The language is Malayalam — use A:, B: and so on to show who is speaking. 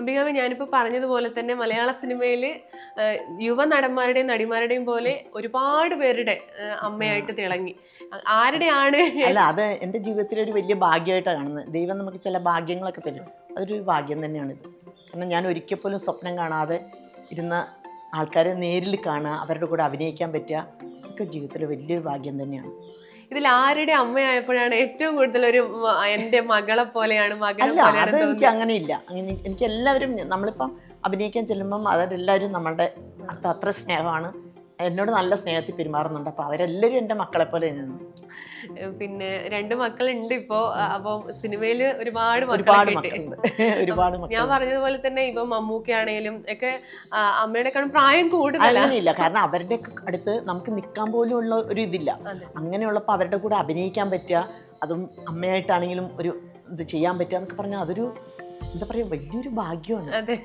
A: അംബികാമി ഞാനിപ്പോൾ പറഞ്ഞതുപോലെ തന്നെ മലയാള സിനിമയിൽ യുവ നടന്മാരുടെയും നടിമാരുടെയും പോലെ ഒരുപാട് പേരുടെ അമ്മയായിട്ട് തിളങ്ങി. ആരുടെയാണ്?
B: അല്ല അത് എന്റെ ജീവിതത്തിലെ ഒരു വലിയ ഭാഗ്യമായിട്ടാണ് കാണുന്നത്. ദൈവം നമുക്ക് ചില ഭാഗ്യങ്ങളൊക്കെ തരും. അതൊരു ഭാഗ്യം തന്നെയാണിത്. കാരണം ഞാൻ ഒരിക്കൽ പോലും സ്വപ്നം കാണാതെ ഇരുന്ന ആൾക്കാരെ നേരിൽ കാണുക അവരുടെ കൂടെ അഭിനയിക്കാൻ പറ്റുക ഒക്കെ ജീവിതത്തിൽ വലിയൊരു ഭാഗ്യം തന്നെയാണ്.
A: ഇതിൽ ആരുടെ അമ്മയായപ്പോഴാണ് ഏറ്റവും കൂടുതൽ ഒരു എന്റെ മകളെ പോലെയാണ് മകനെ
B: അല്ല അത് എനിക്ക്
A: അങ്ങനെയില്ല.
B: അങ്ങനെ ഇല്ല അങ്ങനെ എനിക്ക് എല്ലാവരും നമ്മളിപ്പം അഭിനയിക്കാൻ ചെല്ലുമ്പം അവരെല്ലാവരും നമ്മളുടെ അടുത്ത് അത്ര സ്നേഹമാണ്. എന്നോട് നല്ല സ്നേഹത്തിൽ പെരുമാറുന്നുണ്ട്. അപ്പോൾ അവരെല്ലാവരും എന്റെ മക്കളെ പോലെ തന്നെയാണ്.
A: പിന്നെ രണ്ട് മക്കളുണ്ട് ഇപ്പോ. അപ്പൊ സിനിമയിൽ ഒരുപാട്
B: ഒരുപാട് മക്കളുണ്ട്. ഒരുപാട്
A: ഞാൻ പറഞ്ഞതുപോലെ തന്നെ ഇപ്പൊ മമ്മൂക്കയാണേലും ഒക്കെ അമ്മയുടെ അമ്മയുടെക്കാളും പ്രായം
B: കൂടുതലില്ല കാരണം അവരുടെ അടുത്ത് നമുക്ക് നിൽക്കാൻ പോലും ഉള്ള ഒരു ഇതില്ല.
A: അങ്ങനെയുള്ളപ്പോ
B: അങ്ങനെയുള്ളപ്പോൾ അവരുടെ കൂടെ അഭിനയിക്കാൻ പറ്റുക അതും അമ്മയായിട്ടാണെങ്കിലും ഒരു ഇത് ചെയ്യാൻ പറ്റുക എന്നൊക്കെ പറഞ്ഞാൽ അതൊരു എന്താ പറയുക വലിയൊരു ഭാഗ്യമാണ്.
A: അതെ.